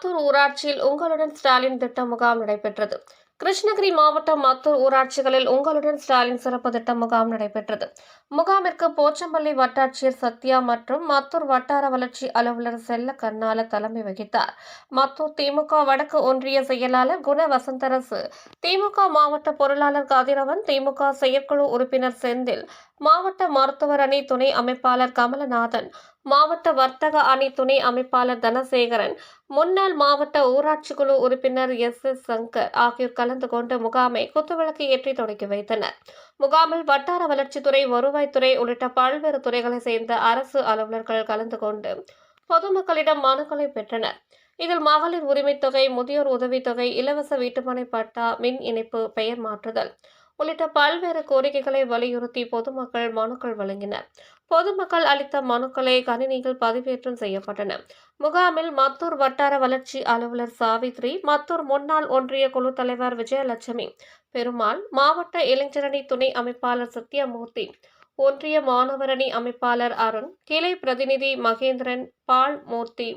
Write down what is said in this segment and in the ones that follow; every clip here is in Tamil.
மத்தூர் ஊராட்சியில் உங்களுடன் ஸ்டாலின் திட்ட முகாம் நடைபெற்றது. கிருஷ்ணகிரி மாவட்டம் மத்தூர் ஊராட்சிகளில் உங்களுடன் ஸ்டாலின் சிறப்பு திட்ட முகாம் நடைபெற்றது. முகாமிற்கு போச்சம்பள்ளி வட்டாட்சியர் சத்யா மற்றும் மத்தூர் வட்டார வளர்ச்சி அலுவலர் செல்ல கண்ணால தலைமை வகித்தார். மத்தூர் திமுக வடக்கு ஒன்றிய செயலாளர் குண வசந்தரசு திமுக மாவட்ட பொருளாளர் கதிரவன் திமுக செயற்குழு உறுப்பினர் செந்தில் மாவட்ட மருத்துவர் அணி துணை அமைப்பாளர் கமலநாதன் மாவட்ட வர்த்தக அணி துணை அமைப்பாளர் தனசேகரன் முன்னாள் மாவட்ட ஊராட்சி குழு உறுப்பினர் எஸ். எஸ். சங்கர் ஆகியோர் கலந்து கொண்டு முகாமை குத்துவிளக்கு ஏற்றி தொடங்கி வைத்தனர். முகாமில் வட்டார வளர்ச்சித்துறை வருவாய்த்துறை உள்ளிட்ட பல்வேறு துறைகளை சேர்ந்த அரசு அலுவலர்கள் கலந்து கொண்டு பொதுமக்களிடம் மனுக்களை பெற்றனர். இதில் மகளிர் உரிமைத் தொகை முதியோர் உதவித்தொகை இலவச வீட்டுமனை பட்டா மின் இணைப்பு பெயர் மாற்றுதல் உள்ளிட்ட பல்வேறு கோரிக்கைகளை வலியுறுத்தி பொதுமக்கள் மனுக்கள் வழங்கினர். பொதுமக்கள் அளித்த மனுக்களை கணினியில் பதிவேற்றம் செய்யப்பட்டன. முகாமில் மத்தூர் வட்டார வளர்ச்சி அலுவலர் சாவித்ரி மத்தூர் முன்னாள் ஒன்றிய குழு தலைவர் விஜயலட்சுமி பெருமாள் மாவட்ட இளைஞரணி துணை அமைப்பாளர் சத்யமூர்த்தி ஒன்றிய மாணவரணி அமைப்பாளர் அருண் கிளை பிரதிநிதி மகேந்திரன் பால் மூர்த்தி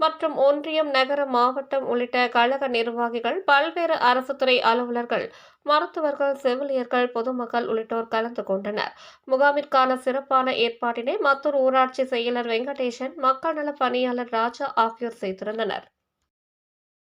மற்றும் ஒன்றியம் நகர மாவட்டம் உள்ளிட்ட கழக நிர்வாகிகள் பல்வேறு அரசு துறை அலுவலர்கள் மருத்துவர்கள் செவிலியர்கள் பொதுமக்கள் உள்ளிட்டோர் கலந்து கொண்டனர். முகாமிற்கான சிறப்பான ஏற்பாட்டினை மத்தூர் ஊராட்சி செயலர் வெங்கடேசன் மக்கள் நல பணியாளர் ராஜா ஆகியோர் செய்திருந்தனர்.